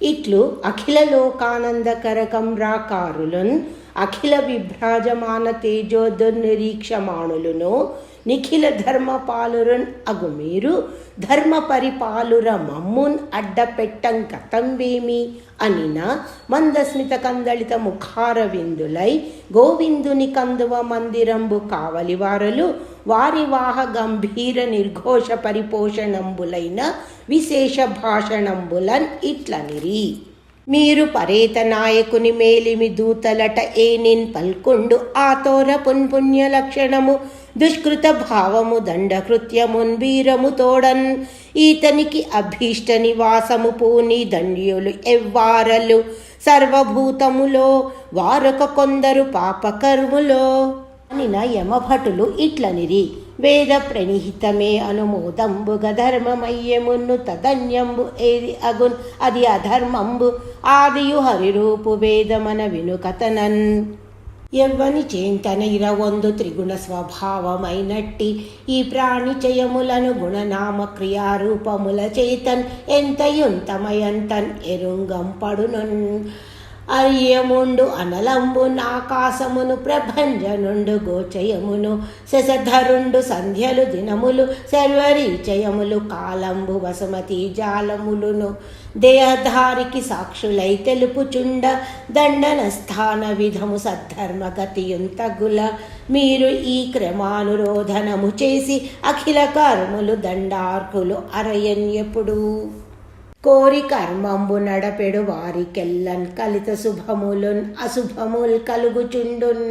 ఇట్లు అఖిల లోకానందకరకం రాకారులున్ అఖిల విభ్రాజమాన తేజోదుర్నిరీక్షమాణులును నిఖిల ధర్మపాలురన్ అగు మీరు ధర్మ పరిపాలుర మమ్మున్ అడ్డపెట్టం కతంబేమి అనిన మందస్మిత కందళిత ముఖార విందులై గోవిందుని కందువ మందిరంబు కావలివారలు వారి వాహ గంభీర నిర్ఘోష పరిపోషణంబులైన విశేష భాషణంబులన్ ఇట్లనిరి. మీరు పరేత నాయకుని మేలిమి దూతలట ఏనిన్ పల్కొండు ఆతోర పున్పుణ్య లక్షణము దుష్కృత భావము దండకృత్యమున్ వీరము తోడన్ ఈతనికి అభీష్ట నివాసము పూని దండ్యులు ఎవ్వారలు. సర్వభూతములో వారొక కొందరు పాపకర్ములో. అనిన యమభటులు ఇట్లనిరి. వేద ప్రణిహితమే అనుమోదంబుగ ధర్మమయ్యమును తదన్యంబు ఏది అగున్ అది అధర్మంబు. ఆదియు హరిరూపు వేదమన వినుకతనన్ ఎవ్వని చేంతన ఇరవొందు త్రిగుణ స్వభావమైనట్టి. ఈ ప్రాణిచయములను గుణనామ క్రియారూపముల చేతన్ ఎంతయుంతమయంతన్ ఎరుంగం పడునున్. అర్యముండు అనలంబు ఆకాశమును ప్రభంజనుండు గోచయమును శశధరుండు సంధ్యలు దినములు సర్వరీచయములు కాలంబు వసుమతి జాలములును దేహధారికి సాక్షులై తెలుపుచుండ దండన స్థాన విధము సద్ధర్మగతియుంతగుల మీరు ఈ క్రమానురోధనము చేసి అఖిల కర్ములు దండార్కులు అరయన్యపుడు కోరి కర్మంబు నడపెడు వారికెల్లన్ కలిత శుభములున్ అశుభముల్ కలుగుచుండున్.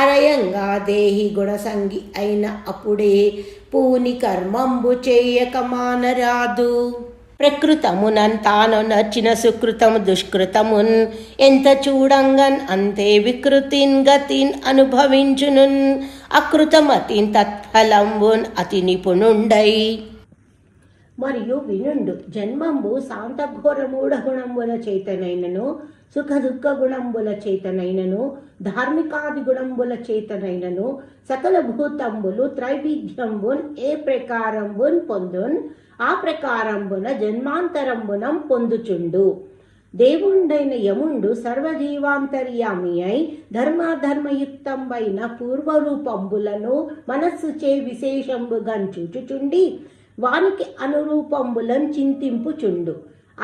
అరయంగా దేహి గుణసంగి అయిన అప్పుడే పూని కర్మంబు చేయక మానరాదు. ప్రకృతమునన్ తాను నచ్చిన సుకృతము దుష్కృతమున్ ఎంత చూడంగన్ అంతే వికృతిన్ గతిన్ అనుభవించునున్. అకృతమతిన్ తత్ఫలంబున్ అతి నిపుణుండై మరియు వినుండు. జన్మంబు శాంతఘోర మూఢ గుణంబుల చేతనైనను సుఖ దుఃఖ గుణంబుల చేతనైనను ధార్మికాది గుణంబుల చేతనైనను సకల భూతంబులు త్రైవిధ్యంబున్ ఏ ప్రకారంబున్ పొందున్ ఆ ప్రకారంబున జన్మాంతరంబునం పొందుచుండు. దేవుండైన యముండు సర్వజీవాంతర్యామి అయి ధర్మాధర్మయుక్తంబైన పూర్వరూపంబులను మనస్సు చే విశేషంబుగా చూచుచుండి వానికి అనురూపంబులం చింతింపుచుండు.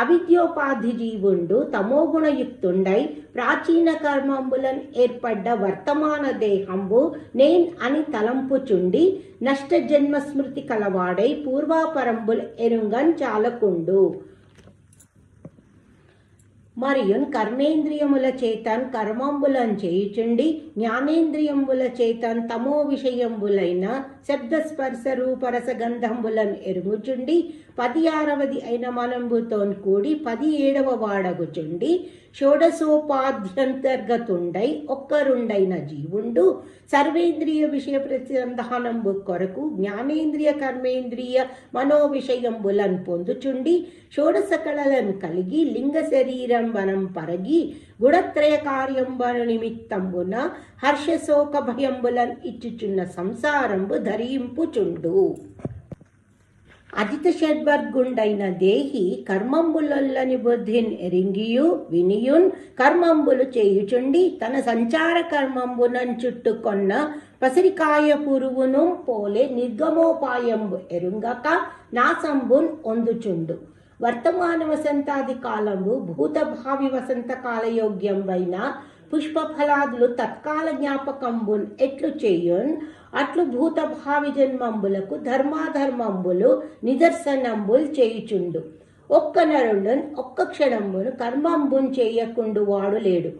అవిద్యోపాధి జీవుండు తమోగుణయుక్తుండై ప్రాచీన కర్మంబులన్ ఏర్పడ్డ వర్తమాన దేహంబు నేన్ అని తలంపుచుండి నష్ట జన్మ స్మృతి కలవాడై పూర్వాపరంబుల్ ఎరుంగన్ చాలకుండు. మరియు కర్మేంద్రియముల చేతన్ కర్మంబులను చేయుచుండి జ్ఞానేంద్రియంబుల చేతన్ తమో విషయంబులైన శబ్దస్పర్శ రూపరస గంధంబులను ఎరుగుచుండి పది ఆరవది అయిన మనంబుతోన్ కూడి పది ఏడవ వాడగుచుండి షోడశోపాధ్యంతర్గతుండై ఒక్కరుండైన జీవుండు సర్వేంద్రియ విషయ ప్రతిసంధానంబు కొరకు జ్ఞానేంద్రియ కర్మేంద్రియ మనో విషయంబులను పొందుచుండి షోడశ కళలను కలిగి లింగ శరీరం వనం పరగి గుణత్రయ కార్యంబన నిమిత్తంబున హర్షశోక భయంబులను ఇచ్చుచున్న సంసారంబు ధరింపుచుండు. అతిత షడ్వర్గుండైన దేహి కర్మంబులొల్లని బుద్ధిన్ ఎరింగియు వినియున్ కర్మంబులు చేయుచుండి తన సంచార కర్మంబునం చుట్టుకొన్న పసిరికాయ పురువును పోలే నిర్గమోపాయంబు ఎరుంగక నాసంబున్ ఒందుచుండు. వర్తమాన వసంతాది కాలము భూతభావి వసంత కాలయోగ్యంబైన పుష్పఫలాదులు తత్కాల జ్ఞాపకంబున్ ఎట్లు చేయున్ అట్లు భూత భావి జన్మంబులకు ధర్మాధర్మంబులు నిదర్శనంబులు చేయుచుండు. ఒక్క నరుండున్ ఒక్క క్షణంబును కర్మంబున్ చేయకుండు వాడు లేడు.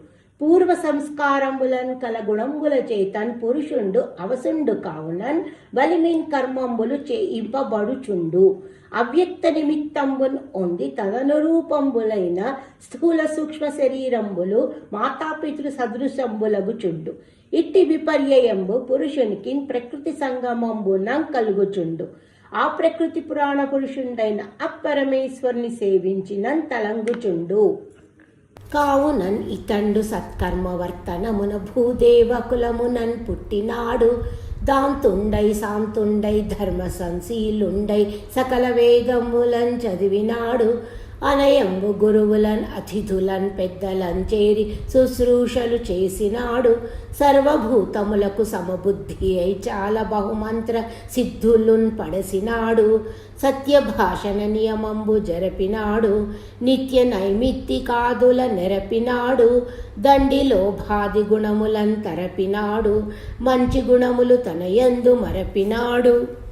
పూర్వ సంస్కారంబులను కల గుణంబుల చేతన్ పురుషుండు అవసుండు కావునన్ బలిమీన్ కర్మంబులు చేయింపబడుచుండు. అవ్యక్త నిమిత్తంబున్ ఒంది తదనురూపంబులైన స్థూల సూక్ష్మ శరీరంబులు మాతాపితృ సదృశంబులగుచుండు ఇట్టి విపర్యయంబు పురుషునికి ప్రకృతి సంగమంబున కలుగుచుండు. ఆ ప్రకృతి పురాణ పురుషుండైన అప్పరమేశ్వరుని సేవించినన్ తలంగుచుండు. కావునన్ ఇతండు సత్కర్మవర్తనమున భూదేవకులమునన్ పుట్టినాడు. దాంతుండై శాంతుండై ధర్మ సంశీలుండై సకల వేదములం చదివినాడు. అనయంబు గురువులన్ అతిథులన్ పెద్దలన్ చేరి శుశ్రూషలు చేసినాడు. సర్వభూతములకు సమబుద్ధి అయి చాలా బహుమంత్ర సిద్ధులున్ పడసినాడు. సత్యభాషణ నియమంబు జరపినాడు. నిత్య నైమిత్తి కాదుల నెరపినాడు. దండిలో భాది గుణములన్ తరపినాడు. మంచి గుణములు తనయందు మరపినాడు.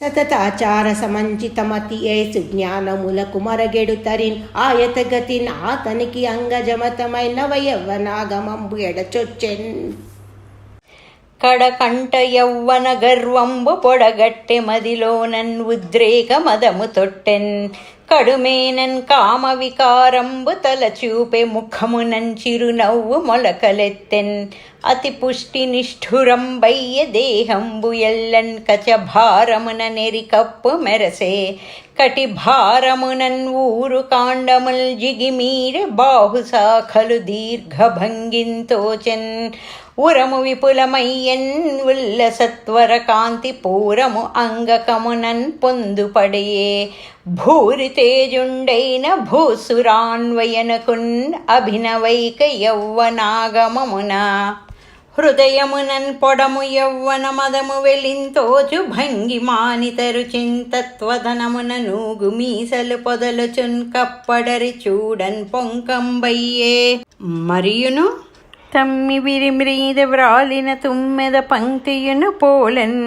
సతతాచార సమంచితమతి ఏసు సుజ్ఞానములకు మరగెడు తరిన్ ఆయతగతిన్ ఆతనికి అంగజమతమైన వయవ్వనాగమంబు ఎడచొచ్చెన్ కడకంట యౌవన గర్వంబు పొడగట్టె మదిలోనన్ ఉద్రేక మదము తొట్టెన్ కడుమేనన్ కామ వికారంబు తల తలచూపె ముఖమునన్ చిరునవ్వు మొలకలెత్తెన్. అతి పుష్టి నిష్ఠురంబయ్య దేహంబు ఎల్లన్ కచ భారమున నెరికప్పు మెరసే. కటి భారమునన్ ఊరు కాండముల్ జిగిమీర బాహుశాఖలు దీర్ఘభంగింతోచెన్ ఉరము విపులమయ్యన్ ఉల్లసత్వర కాంతి పూరము అంగకమునన్ పొందుపడయే భూరి తేజుండైన భూసురాన్వయనకున్ అభినవైక యౌవనాగమమున హృదయమునన్ పొడము యౌవన మదము వెలింతోచు భంగి మానితరు చింతత్వదనమున నూగు మీసలు పొదలుచున్ కప్పడరి చూడన్ పొంకంబయ్యే మరియును తమ్మి విరిమ్రీద వ్రాలిన తుమ్మెద పంక్తియును పోలన్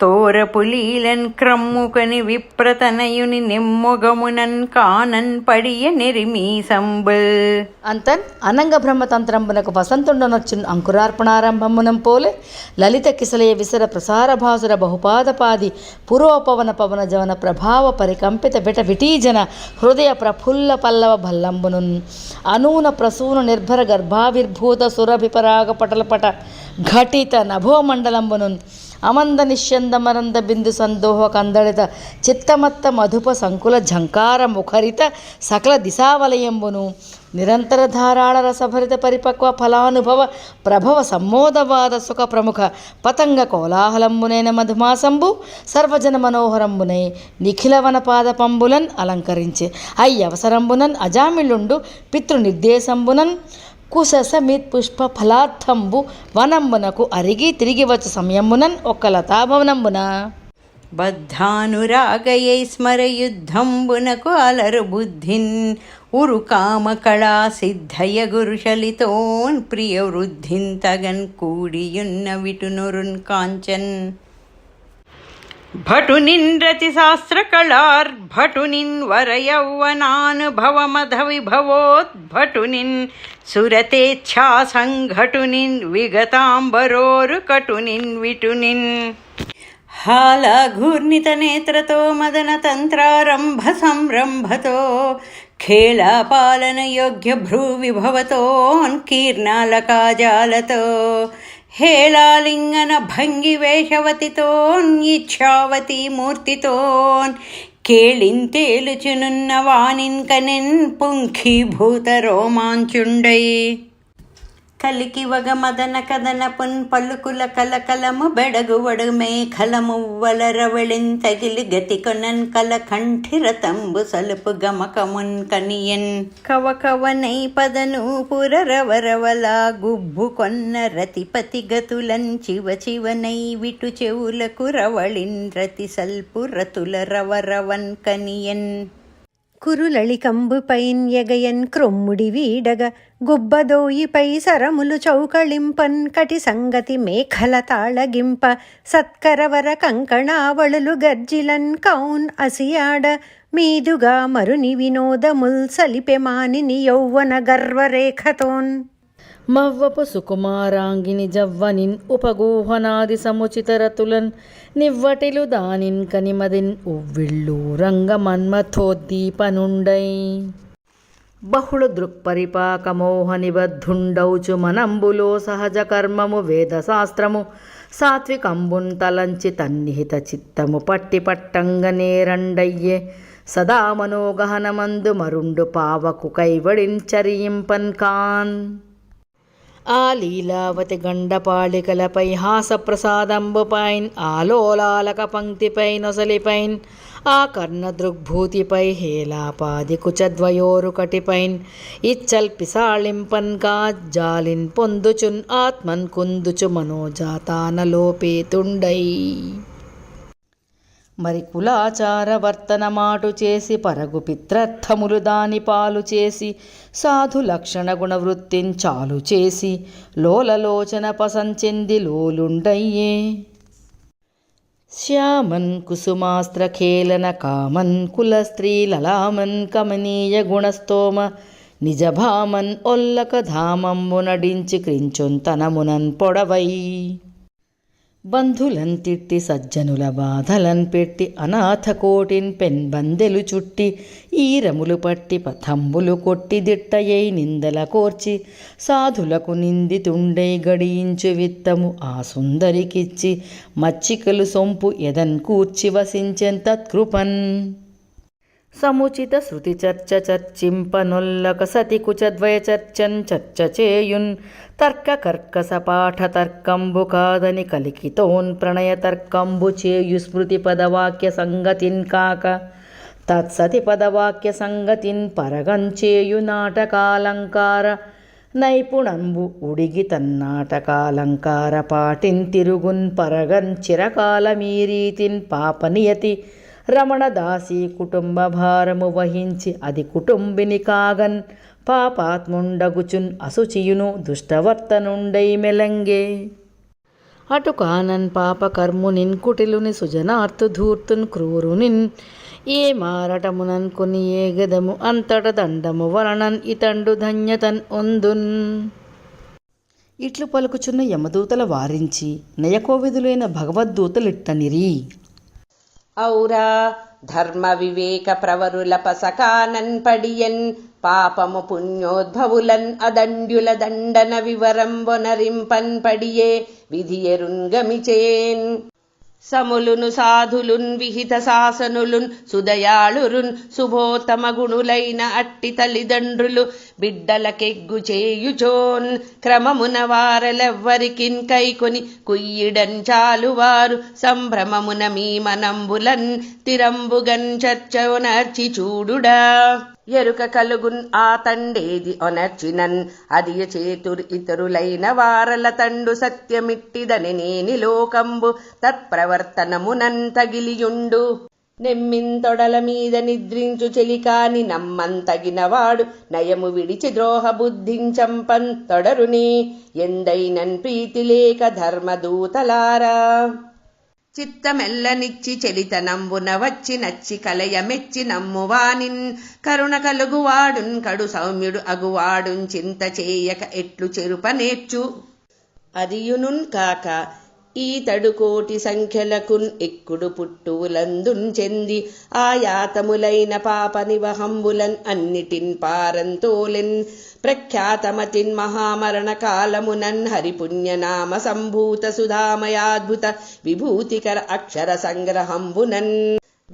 తోర పులీలన్ క్రమ్ముకని విప్రతనయుని నిమ్మొగమునన్ కానన్ పడియ నెరిమీసంబుల్. అంతన్ అనంగ బ్రహ్మతంత్రంబునకు వసంతుండనొచ్చు అంకురార్పణారంభమునం పోలే లలిత కిసలయ విసర ప్రసార భాసుర బహుపాదపాది పురోపవన పవన జవన ప్రభావ పరికంపిత విట విటీజన హృదయ ప్రఫుల్ల పల్లవ భల్లంబునున్. అనూన ప్రసూన నిర్భర గర్భావిర్భూత సురభిపరాగ పటలపట ఘటిత నభోమండలంబునున్. అమంద నిశ్చందమరంద బిందు సందోహ కందళిత చిత్తమత్త మధుప సంకుల ఝంకార ముఖరిత సకల దిశావలయంబును. నిరంతర ధారాళ రసభరిత పరిపక్వ ఫలానుభవ ప్రభవ సమ్మోదవాద సుఖ ప్రముఖ పతంగ కోలాహలంబునైన మధుమాసంబు సర్వజన మనోహరంబునై నిఖిల వనపాద పంబులన్ అలంకరించే. అయ్యవసరంబునన్ అజామిళుండు పితృనిర్దేశంబునన్ కుససమిత్ పుష్ప ఫలార్థంబు వనంబునకు అరిగి తిరిగి వచ్చు సమయమునన్ ఒక లతాభవనంబున. బద్ధానురాగయై స్మరయుద్ధంబునకు అలరు బుద్ధిన్ ఉరు కామకళా సిద్ధయ గురుషలితోన్ ప్రియ వృద్ధిన్ తగన్ కూడియున్న విటునురున్ కాంచన్. భటునిన్ రతి శాస్త్ర కళార్ భటునిన్ వరయౌవనానుభవమధ విభవోద్భటునిన్ సురతేచ్ఛా సంఘటునిన్ విగతాంబరోరు కటునిన్ విటునిన్ హాలాఘూర్ణిత నేత్రతో మదన తంత్రారంభ సంరంభతో ఖేళాపాలన యోగ్య భ్రూ విభవతోన్ కీర్ణాలకాజాలతో హేళాలింగన భంగి వేషవతితోన్ కలికి వగ మదన కదన పున్ పలుకుల కలకలము బెడగు వడు మేఖలము వలరవళిన్ తగిలి గతి కొనన్ కల కంఠిరతంబు సలుపు గమకమున్ కనియన్. కవ కవనై పదను పురరవరవల గుబ్బు కొన్న రతిపతి గతులన్ చివ చివనై విటు చెవులకు రవళిన్ రతి సల్పు రతుల రవరవన్ కనియన్. కురులళికంబుపైన్ ఎగయన్ క్రొమ్ముడి వీడగ గుబ్బదోయిపై సరములు చౌకళింపన్ కటి సంగతి మేఖల తాళగింప సత్కరవర కంకణావళులు గర్జిలన్ కౌన్ అసియాడ మీదుగా మరుని వినోదముల్ సలిపెమానిని యౌవన గర్వరేఖతోన్ మవ్వపు సుకుమారాంగిని జవ్వనిన్ ఉపగూహనాది సముచితరతులన్ నివ్వటిలు దానిన్ కనిమదిన్ ఉవ్విళ్ళు రంగమన్మథోద్దీపనుండై. బహుళ దృక్పరిపాకమోహ నిబద్ధుండౌచు మనంబులో సహజ కర్మము వేదశాస్త్రము. సాత్వికంబున్ తలంచి తన్నిహిత చిత్తము పట్టి పట్టంగ నేరండయ్యే. సదా మనోగహనమందు మరుండు పావకు కైవడించరింపన్ కాన్. ఆ లీలావతి గండపాళికలపై హాసప్రసాదంబుపైన్ ఆలోలాలక పంక్తిపై నొసలిపైన్ ఆ కర్ణ దృగ్భూతిపై హేలాపాది కుచద్వయోరుకటిపైన్ ఇచ్చల్ పిసాళింపన్ జాలిన్ పొందుచున్ ఆత్మన్ కుందుచు మనోజాతానలోపేతుండై మరి కులాచారవర్తన మాటు చేసి పరగు పిత్రర్థములు దాని పాలు చేసి సాధు లక్షణ గుణవృత్తిన్ చాలు చేసి లోలలోచన పసంచెంది లోలుండయ్యే. శ్యామన్ కుసుమాస్త్రఖేళన కామన్ కులస్త్రీ లలామన్ కమనీయ గుణస్తోమ నిజభామన్ ఒల్లక ధామంబు నడించి క్రించుంతనమునన్ పొడవై. బంధులన్ తిట్టి సజ్జనుల బాధలన్ పెట్టి అనాథ కోటిన్ పెన్బందెలు చుట్టి ఈరములు పట్టి పథంబులు కొట్టి దిట్టయై నిందల కోర్చి సాధులకు నిందితుండై గడియించు విత్తము ఆ సుందరికిచ్చి మచ్చికలు సొంపు ఎదన్ కూర్చి వసించెన్ తత్కృపన్. సముచిత శృతి చర్చ చర్చింపనొల్లక సతి కుచద్వయ చర్చన్ చర్చ చేయున్ తర్క కర్కస పాఠ తర్కంబు కాదని కలికితోన్ ప్రణయ తర్కంబు చేయు స్మృతి పదవాక్య సంగతిన్ కాక. తత్సతి పదవాక్య సంగతిన్ పరగంచేయు నాటకాలంకార. నైపుణంబు ఉడిగి తన్నాటకాలంకార పాటిన్ తిరుగున్ పరగన్ చిరకాల మీరీతిన్ పాపనియతి రమణదాసి కుటుంబ భారము వహించి అది కుటుంబిని కాగన్. పాపాత్ముండగుచున్ అశుచియును దుష్టవర్తనుండై మెలంగే. అటు కానన్ పాపకర్మునిన్ కుటిలుని సుజనార్తు ధూర్తున్ క్రూరునిన్ ఏ మారటమునన్ కొని ఏ గదము అంతట దండము వలనన్ ఇతండు ధన్యతన్ ఒందున్. ఇట్లు పలుకుచున్న యమదూతల వారించి నయకోవిధులైన భగవద్దూతలిట్టనిరి. ఔరా ధర్మ వివేక ప్రవరుల పసకానన్ పడియన్ పాపము పుణ్యోద్భవులన్ అదండ్యుల దండన వివరం వనరింపన్ పడియే విధియరుంగమిచేన్. సములును సాధులున్ విహిత శాసనులున్ సుదయాళురున్ శుభోత్తమ గుణులైన అట్టి తల్లిదండ్రులు బిడ్డలకెగ్గు చేయుచోన్. క్రమమున వారలెవ్వరికిన్ కైకొని కుయ్యిడన్ చాలు వారు సంభ్రమమున మీ మనంబులన్ తిరంబుగన్ చర్చనర్చి చూడుడా. ఎరుక కలుగున్ ఆ తండేది ఒనర్చినన్ అదియ చేతుర్ ఇతరులైన వారల తండు సత్యమిట్టిదని నేని లోకంబు తత్ప్రవర్తనమునన్ తగిలియుండు. నెమ్మింతొడల మీద నిద్రించు చెలికాని నమ్మంతగినవాడు నయము విడిచి ద్రోహ బుద్ధించంపన్ తొడరుని ఎందైనన్ ప్రీతి లేక ధర్మదూతలారా. చిత్తమెల్లనిచ్చి చెలితనంబున వచ్చి నచ్చి కలయ మెచ్చి నమ్మువానిన్ కరుణ కలుగువాడున్ కడు సౌమ్యుడు అగువాడున్ చింత చేయక ఎట్లు చెరుపనేర్చు అరియునున్ కాక ఈ తడుకోటి సంఖ్యలకున్ ఎక్కుడు పుట్టువులందున్ చెంది ఆయాతములైన పాప నివహంబులన్ అన్నిటిన్ పారంతోలెన్ ప్రఖ్యాతమతిన్ మహామరణ కాలమునన్ హరిపుణ్యనామ సంభూత సుధామయాద్భుత విభూతికర అక్షర సంగ్రహంబునన్.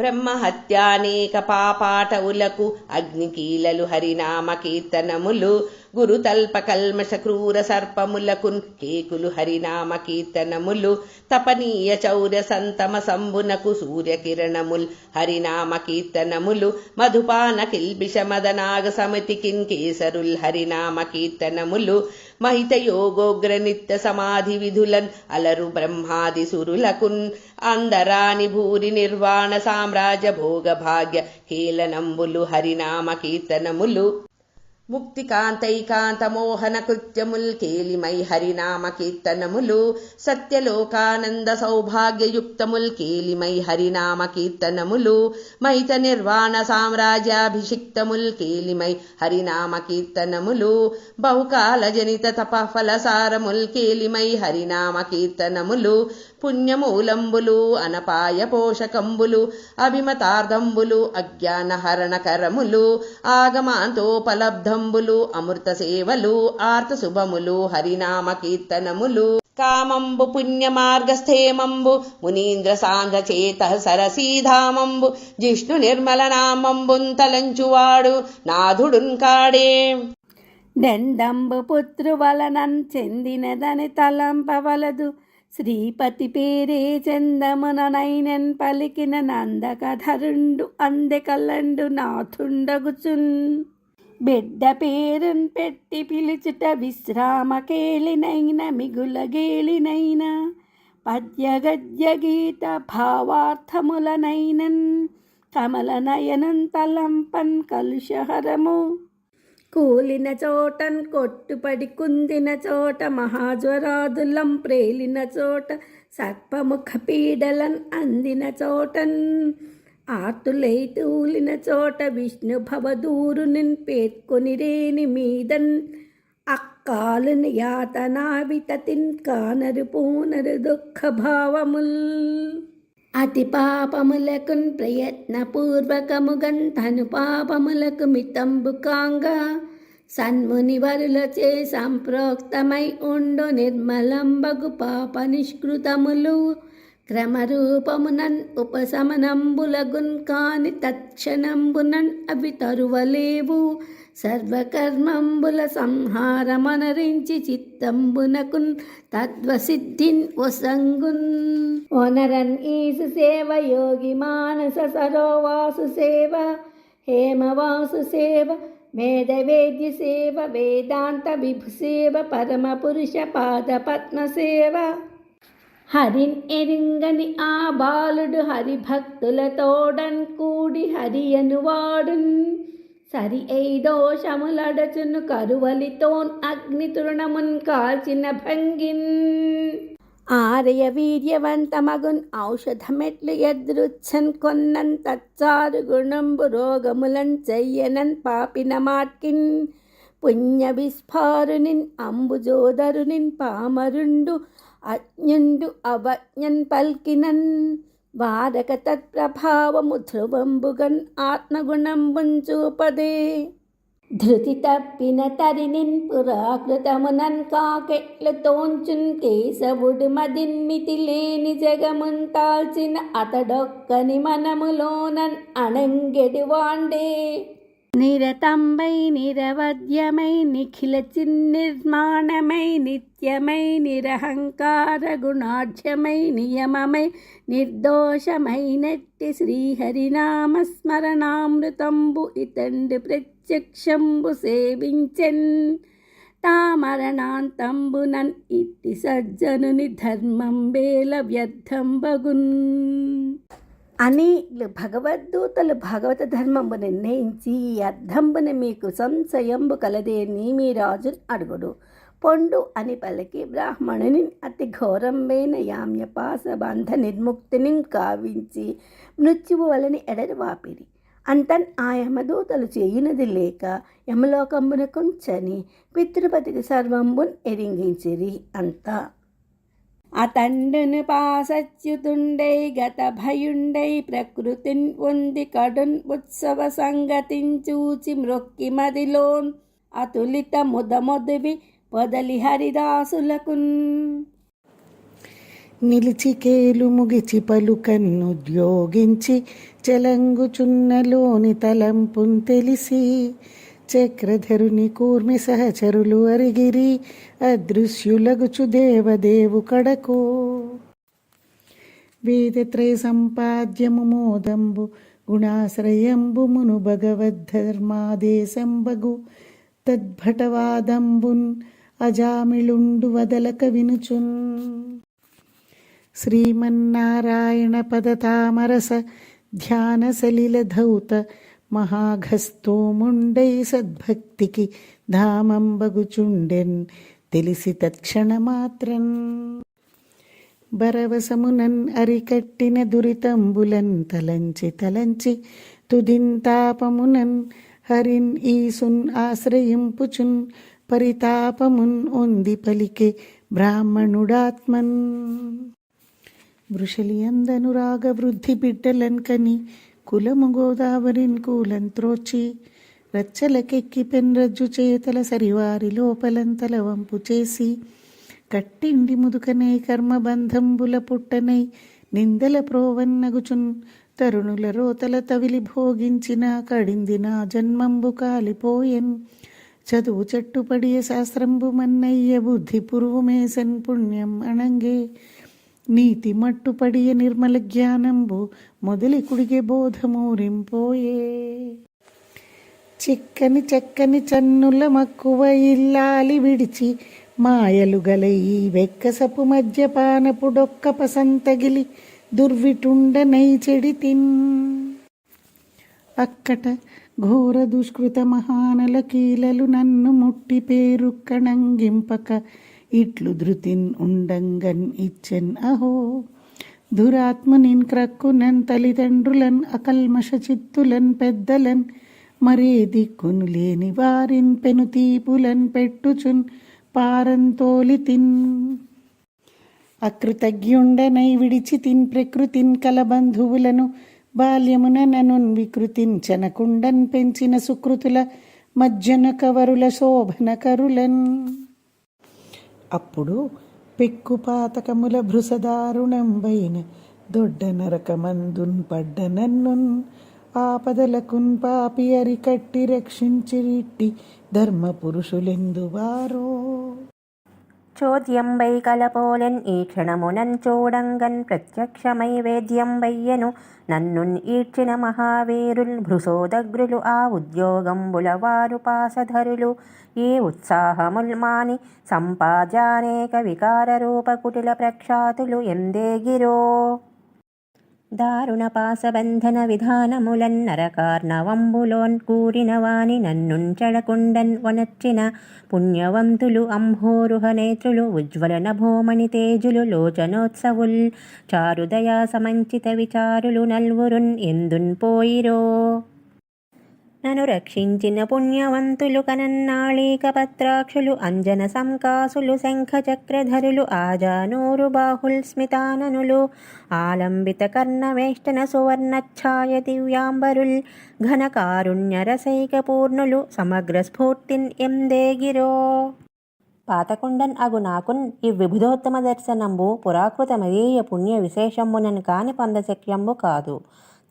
బ్రహ్మహత్యానేక పాపాటవులకు అగ్నికీలలు హరినామ కీర్తనములు గురుతల్ప కల్మష క్రూర సర్పములకున్ కేకులు హరినామ కీర్తనములు తపనీయ చౌర్య సంతమ సంబునకు సూర్యకిరణముల్ హరినామ కీర్తనములు మధుపాన కిల్బిష మదనాగ సమితికిన్ కేసరుల్ హరినామ కీర్తనములు महित अलरु ब्रह्मादिसुरुलकुन् अन्धराणि भूरि निर्वाणसाम्राज्यभोगभाग्य हेलनम्बुलु हरिनामकीर्तनमुलु। అందరాని భూరి నిర్వాణ సామ్రాజ్య భోగ భాగ్య కీలనంబులు హరినామ కీర్తనములు ముక్తికాంతైకాంత మోహన కృత్యముల్ కేలిమై హరినామ కీర్తనములు సత్యలోకానంద సౌభాగ్యయుక్తముల్ కేలిమై హరినామ కీర్తనములు మహిత నిర్వాణ సామ్రాజ్యాభిషిక్తముల్ కేలిమై హరినామ కీర్తనములు బహుకాల జనిత తపఫల సారముల్ కేలిమై హరినామ కీర్తనములు పుణ్యమూలంబులు అనపాయ పోషకంబులు అభిమతార్థంబులు అజ్ఞానహరణకరములు ఆగమాంతోపలబ్ధంబులు అమృత సేవలు ఆర్త శుభములు హరినామ కీర్తనములు కామంబు పుణ్య మార్గస్థేమంబు మునీంద్ర సాంద్ర చేత సరసీధామంబు జిష్ణు నిర్మల నామంబున్ తలంచువాడు నాథుడున్ కాడే. దెండంబు పుత్రువలనన్ చెందినదని తలంపవలదు. శ్రీపతి పేరే చందముననైనన్ పలికిన నందకధరుండు అందెకల్లండు నాథుండగుచున్. బిడ్డ పేరున్ పెట్టి పిలుచుట విశ్రామ కేళినైన మిగుల గేలినైన పద్య గద్య గీత భావార్థములనైనన్ కమల నయనం తలంపన్ కలుషహరము కూలిన చోటన్ కొట్టుపడి కుందిన చోట మహాజ్వరాదులం ప్రేలిన చోట సర్పముఖ పీడలన్ అందిన చోటన్. ఆతులై తూలిన చోట విష్ణు భవదూరు నిన్ పేర్కొని రేని మీదన్. అక్కాలుని యాతనా వితతిన్ కానరు పూనరు దుఃఖభావముల్. అతి పాపములకున్ ప్రయత్నపూర్వకముగన్ తను పాపములకు మితంబు కాంగా సన్ముని వరులచే సంప్రోక్తమై ఉండు నిర్మలంబగు పాప నిష్కృతములు క్రమరూపమునన్ ఉపశమనంబులగున్ కాని తక్షణంబునన్ అవి తరువలేవు సర్వకర్మంబుల సంహారమనరించి చిత్తంబునకున్ తద్వసిద్ధిన్ ఒసంగున్ ఓనరన్ ఈసు సేవ యోగి మానస సరోవాసు సేవ హేమవాసు సేవ వేదవేద్య సేవ వేదాంత విభు సేవ పరమ పురుష పాద పద్మ సేవ. హరిన్ ఎరింగని ఆ బాలుడు హరిభక్తులతోడన్ కూడి హరి అనువాడున్. సరి ఐ దోషములడచును కరువలితోన్ అగ్ని తృణమున్ కాల్చిన భంగిన్ ఆర్య వీర్యవంతమగున్ ఔషధమెట్లు ఎదురుచ్చన్ కొన్నన్ తచ్చారు గుణంబు రోగములన్ చెయ్యనన్ పాపిన మాట్కిన్ పుణ్య విస్ఫారునిన్ అంబుజోదరునిన్ పామరుండు అజ్ఞుండు అవజ్ఞన్ పల్కినన్ వారక తత్ప్రభావము ధ్రువంబుగన్ ఆత్మగుణంబుంచూపదే ధృతి తప్పిన తరినిన్ పురాకృతమునన్ కాకెట్లు తోంచున్ కేశవుడు మదిన్మితి లేని జగముంతాల్చిన అతడొక్కని మనములోనన్ అణంగెడు వాండే నిరతంబై నిరవద్యమై నిఖిల చిన్నిర్మాణమై నిత్యమై నిరహంకార గుణాఢ్యమై నియమమై నిర్దోషమైనట్టి శ్రీహరినామస్మరణామృతంబు ఇతండి ప్రత్యక్షంబు సేవించెన్. తామరణాంతంబునన్ ఇట్టి సజ్జనుని ధర్మం వేల వ్యర్థం బగున్. అని భగవద్దూతలు భగవత ధర్మంబు నిర్ణయించి ఈ అర్థంబుని మీకు సంశయంబు కలదే మీ రాజు అడుగుడు. పొండు అని పలికి బ్రాహ్మణుని అతి ఘోరమైన యామ్యపాస బంధ నిర్ముక్తిని కావించి మృత్యువు వలని ఎడరి వాపిరి. అంతన్ ఆ యమదూతలు చేయినది లేక యమలోకంబున కొంచని పితృపతికి సర్వంబున్ ఎరింగించిరి అంతా. అతండును పాసచ్యుతుండై గత భయుండై ప్రకృతిన్ ఉంది కడున్ ఉత్సవ సంగతిన్ చూచి మ్రొక్కి మదిలోన్ అతులిత ముదమొదివి పొదలి హరిదాసులకు నిలిచి కేలు ముగిచి పలుకన్నుద్యోగించి చెలంగుచున్నలోని తలంపున్ తెలిసి చక్రధరుని కూర్మి సహచరులు అరిగిరి అదృశ్యులగుచు దేవదేవు కడకు. వేదత్రయ సంపాద్యము మోదంబు గుణాశ్రయంబు మును భగవద్ధర్మాదేశంబగు. తద్భటవాదంబున్ అజామిళుండు వదలక వినుచున్. శ్రీమన్నారాయణ పదతామరస ధ్యాన సలిల ధౌత మహాఘస్తోముండై సద్భక్తికి ధామంబగుచుండెన్. తెలిసి తత్క్షణమాత్రన్ బరవసమునన్ అరికట్టిన దురితంబులన్ తలంచి తలంచి తుదింతాపమునన్ హరిన్ ఈసున్ ఆశ్రయింపుచున్ పరితాపమున్ ఒంది పలికే బ్రాహ్మణుడాత్మన్. వృషలియందనురాగ వృద్ధి బిడ్డలన్ కని కులము గోదావరిన్ కూలంత్రోచి రచ్చలకెక్కి పెన్రజ్జు చేతల సరివారి లోపలంతల వంపు చేసి కట్టిండి ముదుకనై కర్మబంధంబుల పుట్టనై నిందల ప్రోవన్నగుచున్ తరుణుల రోతల తవిలి భోగించిన కడింది నా జన్మంబు కాలిపోయెన్. చదువు చెట్టుపడియ శాస్త్రంబు మన్నయ్య బుద్ధి పురువు మేసన్ పుణ్యం అణంగే. నీతి మట్టుపడియ నిర్మల జ్ఞానంబు మొదలి కుడిగే బోధమూరింపోయే. చిక్కని చెక్కని చన్నుల మక్కువ ఇల్లాలి విడిచి మాయలు గల ఈ వెక్కసపు మద్యపానపు డొక్క పసంతగిలి దుర్విటుండ నై చెడి తిన్. అక్కట ఘోర దుష్కృత మహానల కీలలు నన్ను ముట్టి పేరు ఇట్లు ధృతిన్ ఉండంగన్ ఇచ్చెన్. అహో! దురాత్మనిన్ క్రక్కునన్ తల్లిదండ్రులన్ అకల్మష చిత్తులన్ పెద్దలన్ మరే దిక్కును లేని వారిన్ పెను తీపులన్ పెట్టుచున్ పారంతోలితిన్. అకృతజ్ఞుండనై విడిచి తిన్ ప్రకృతిన్ కలబంధువులను బాల్యమున ననున్ వికృతించనకుండన్ పెంచిన సుకృతుల మజ్జన కవరుల శోభన కరులన్. అప్పుడు పెక్కు పాతకముల భృసదారుణంబైన దొడ్డ నరకమందున్ పడ్డ నన్నున్ ఆపదలకున్ పాపి అరికట్టి రక్షించిరిట్టి ధర్మ పురుషులెందువారో చోద్యంబై కలపోలెన్ ఈ క్షణమునన్ చూడంగన్ ప్రత్యక్షమై వేద్యం వయ్యను నన్నున్ ఈడ్చిన మహావీరుల్ భృసోదగ్రులు ఆ ఉద్యోగంబుల వారు పాసధరులు. ఏ ఉత్సాహముల్మాని సంపాజానేక వికార రూప కుటిల ప్రఖ్యాతులు దారుణపాసబంధన దారుణ పాసబంధన విధానములన్ నరకార్ణవంబులోన్ కూరిన వాని నన్నుంచడకుండన్ వనర్చిన పుణ్యవంతులు అంభోరుహ నేత్రులు ఉజ్వల నభోమణి తేజులు లోచనోత్సవుల్ చారుదయా సమంచిత విచారులు నల్వురున్ ఎందున్ పోయిరో నను రక్షించిన పుణ్యవంతులు కనన్నాళీక పత్రాక్షులు అంజన సంకాసులు శంఖ చక్రధరులు ఆజానూరు బాహుల్ స్మితాననులు ఆలంబిత కర్ణవేష్టన సువర్ణఛాయ దివ్యాంబరుల్ ఘన కారుణ్య రసైక పూర్ణులు సమగ్ర స్ఫూర్తిన్ ఎందేగిరో పాతకుండన్ అగు నాకున్ ఈ దర్శనంబు పురాకృతమదీయ పుణ్య విశేషంబునన్ కాని పందశక్యంబు కాదు.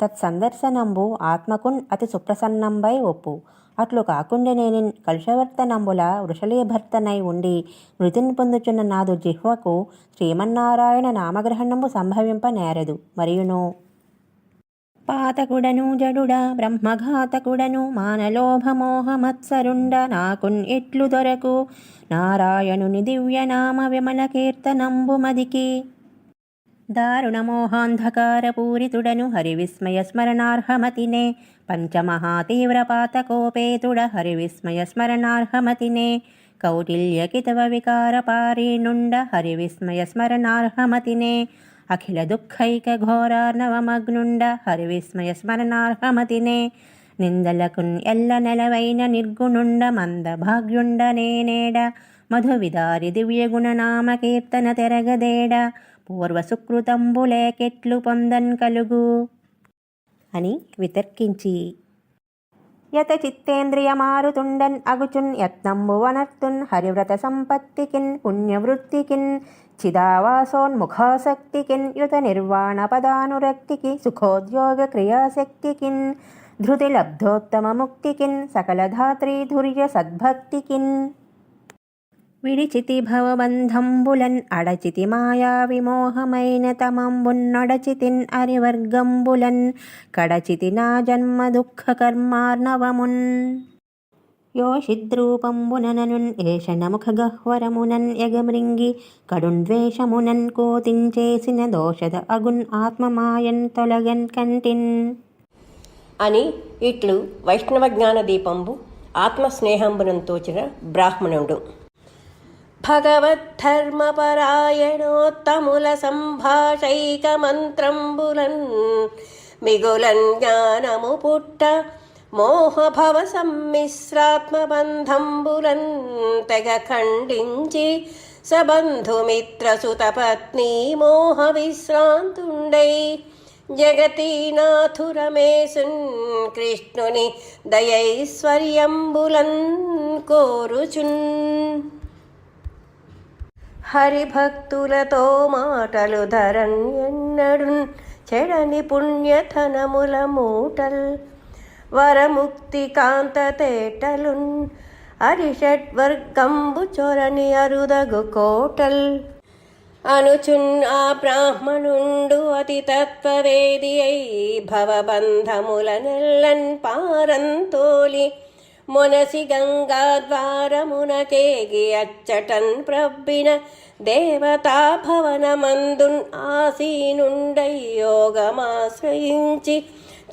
తత్సందర్శనంబు ఆత్మకున్ అతి సుప్రసన్నంబై ఒప్పు. అట్లు కాకుండా నేను కలుషవర్తనంబుల వృషలీభర్తనై ఉండి మృతిని పొందుచున్న నాదు జిహ్వకు శ్రీమన్నారాయణ నామగ్రహణంబు సంభవింప నేరదు. మరియును? పాతకుడను జడుడ బ్రహ్మఘాతకుడను మానలోభమోహమత్సరుండ నాకున్ ఎట్లు దొరకు. నారాయణుని దివ్యనామ విమల కీర్తనంబు మదికి. దారుణమోహాంధకారపూరితుడను హరివిస్మయ స్మరణార్హమతినే పంచమహాతీవ్రపాతకోపేతుడ హరివిస్మయ స్మరణార్హమతినే కౌటిల్యకితవ వికారపారీణుండ హరివిస్మయ స్మరణార్హమతినే అఖిల దుఃఖైక ఘోరార్ణవమగ్నుండ హరివిస్మయ స్మరణార్హమతినే నిందలకున్ ఎల్ల నెలవైన నిర్గుణుండ మందభాగ్యుండ నేనేడ. మధువిదారి విదారి కీర్తన తెరగదేడ. పూర్వ సుకృతంబులేకెట్లు పొందన్ కలుగు అని వితర్కించి యత చిత్తేంద్రియ మారుతుండన్ అగుచున్ యత్నంబు వనర్తున్ హరివ్రత సంపత్తికిన్ పుణ్యవృత్తికిన్ చిదావాసోన్ముఖాసక్తికిన్ యుత నిర్వాణ పదానురక్తికి సుఖోద్యోగ క్రియాశక్తికిన్ ధృతి లబ్ధోత్తమ ముక్తికిన్ సకల ధుర్య సద్భక్తికిన్. విడిచితి భవబంధంబులన్ అడచితి మాయా విమోహమైన తమంబున్నడచితిన్ అరివర్గంబులన్ కడచితి నా జన్మ దుఃఖ కర్మార్ణవమున్ యోషిద్రూపంబునననున్ ఏషణముఖ గహ్వరమునన్ ఎగమృంగి కడుంద్వేషమునన్ కోతించేసిన దోషద అగున్ ఆత్మమాయన్ తొలగన్ కంటిన్ అని ఇట్లు వైష్ణవ జ్ఞాన దీపంబు ఆత్మస్నేహంబునం తోచిన బ్రాహ్మణుడు భగవద్ధర్మపరాయణోత్తముల సంభాషైకమంత్రంబులన్ మిగులన్ జ్ఞానము పుట్ట మోహభవ సమ్మిశ్రాత్మబంధంబులన్ తెగ ఖండించి సబంధుమిత్రసుతపత్ని మోహ విశ్రాంతుండై జగతీనాథురమేశున్ కృష్ణుని దయైశ్వర్యంబులన్ కోరుచున్. హరిభక్తులతో మాటలు ధరన్ ఎన్నడున్ చెడని పుణ్యధనముల మూటల్ వరముక్తి కాంత తేటలున్ అరిషడ్వర్గంబు చొరని అరుదగు కోటల్. అనుచున్ ఆ బ్రాహ్మణుండు అతి తత్వవేది అయి భవబంధముల నెల్లన్ పారంతోలి మునసి గంగాద్వారమునకేగి అచ్చటన్ ప్రబ్బిన దేవతాభవనమందున్ ఆసీనుండై యోగమాశ్రయించి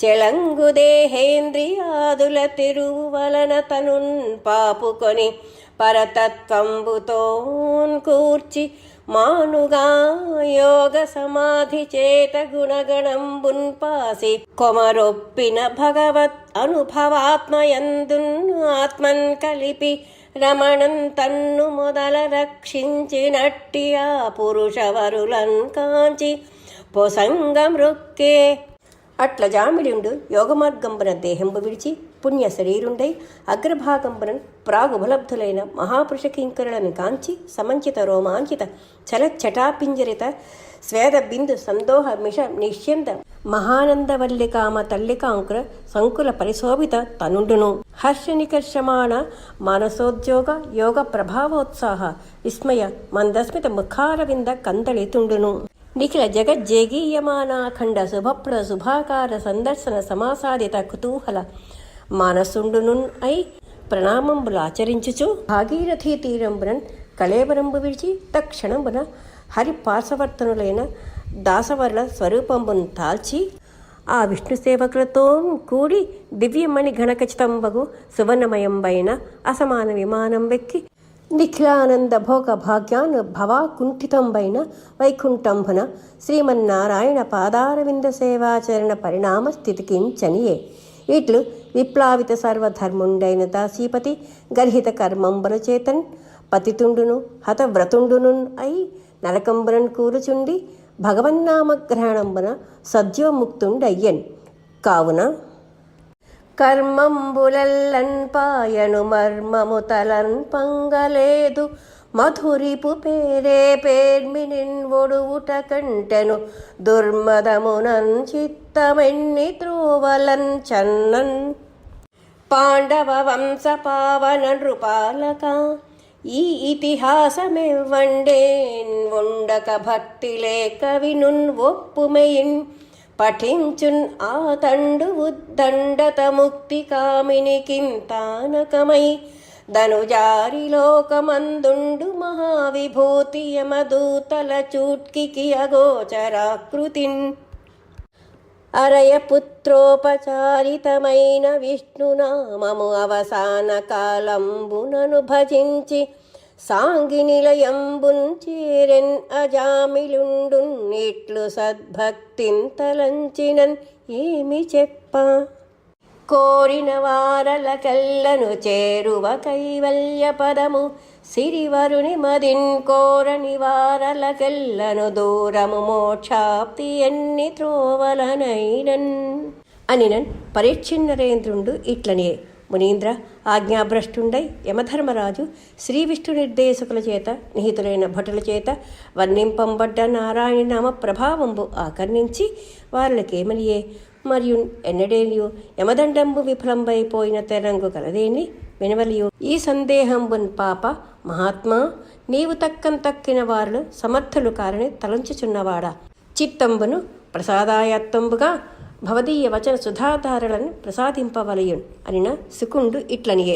చెలంగు దేహేంద్రియాదుల తిరువలన తనున్ పాపుకొని పరతత్వంబుతోన్ కూర్చి మానుగా యోగ సమాధి చేత గుణగణంబున్ పాసి కొమరొప్పిన భగవత్ అనుభవాత్మయందున్ ఆత్మన్ కలిపి రమణం తన్ను మొదల రక్షించినట్టి ఆ పురుషవరులన్ కాంచి పొసంగం రొక్కే అట్ల జామిడిండు యోగమార్గంబున దేహంబు విడిచి పుణ్య శరీరుండై అగ్రభాగంబున ప్రాగుపలబ్ధులైన మహాపురుషకింకరులను కాంచి సమంచిత రోమాంచిత చలచ్చటాపింజరిత స్వేద బిందు సందోహ మిష నిశ్యంత మహానందవల్లికామ తల్లికాంకుర సంకుల పరిశోభిత తనుండును. హర్ష నికర్షమాణ మానసోద్యోగ యోగ ప్రభావోత్సాహ విస్మయ మందస్మిత ముఖారవింద కందళితుండును. నిఖిల జగజ్జేగీయమానాఖండ శుభప్రద శుభాకార సందర్శన సమాసాదిత కుతూహల మానసుండునున్ అయి ప్రణామంబులు ఆచరించుచు. భాగీరథీ తీరంబునన్ కళేబరంబు విడిచి తక్షణంబున హరి పార్శ్వవర్తనులైన దాసవర్ల స్వరూపంబును తాల్చి ఆ విష్ణు సేవకులతో కూడి దివ్యమణి ఘనకచితంబగు సువర్ణమయంబైన అసమాన విమానం వెక్కి నిఖిలానంద భోగ భాగ్యాను భవా కుంఠితంబైన వైకుంఠంభున శ్రీమన్నారాయణ పాదారవింద సేవాచరణ పరిణామ స్థితికించనియే. ఇట్లు విప్లావిత సర్వధర్ముండైన దాసీపతి గర్హిత కర్మంబరచేతన్ పతితుండును హతవ్రతుండును అయి నరకంబరన్ కూరుచుండి భగవన్నామగ్రహణంబున సద్యోముక్తుండయ్యన్. కావున కర్మంబులెల్లన్ పాయను మర్మము తలన్ పంగలేదు మధురిపు పేరే పేర్మినిన్ ఒడువుట కంటెను దుర్మదమునన్ చిత్తమెన్ని త్రోవలన్ చన్నన్ పాండవ వంశ పావన నృపాలక ఈ ఇతిహాసమివ్వండేన్ ఉండక భక్తి లేక వినున్ ఒప్పుమెయిన్ పఠించున్ ఆ తండు ఉద్దండత ముక్తి కామిని కింతానకమై ధనుజారి లోకమందుండు మహావిభూతి యమదూతల చూట్కికి అగోచరాకృతిన్. అరయ పుత్రోపచారితమైన విష్ణునామము అవసాన కాలంబునను భజించి సాంగినిలయంబున్ చేరెన్ అజామిలుండున్ ఇట్లు సద్భక్తిన్ తలంచినన్ ఏమి చెప్పా? కోరిన వారలకెల్లను చేరువ కైవల్య పదము. సిరివరుని మదిన్ కోరని వారలకెల్లను దూరము మోక్షాప్తి ఎన్ని త్రోవలనైనన్. అనినన్ పరిచ్ఛిన్నరేంద్రుండు ఇట్లనే మునీంద్ర ఆజ్ఞాభ్రష్టుండై యమధర్మరాజు శ్రీ విష్ణు నిర్దేశకుల చేత నిహితులైన భటుల చేత వర్ణింపంబడ్డ నారాయణ నామ ప్రభావంబు ఆకర్ణించి వాళ్ళకేమనియే మరియు ఎన్నడేనియో యమదండంబు విఫలంబైపోయిన తెరంగు కలదేని వినవలియు. ఈ సందేహంబున్ పాప మహాత్మా నీవు తక్కం తక్కిన వారులు సమర్థులు కారని తలంచుచున్నవాడా. చిత్తంబును ప్రసాదాయత్తంబుగా భవదీయ వచన సుధాధారలను ప్రసాదింపవలయున్ అనిన సుకుండు ఇట్లనియే.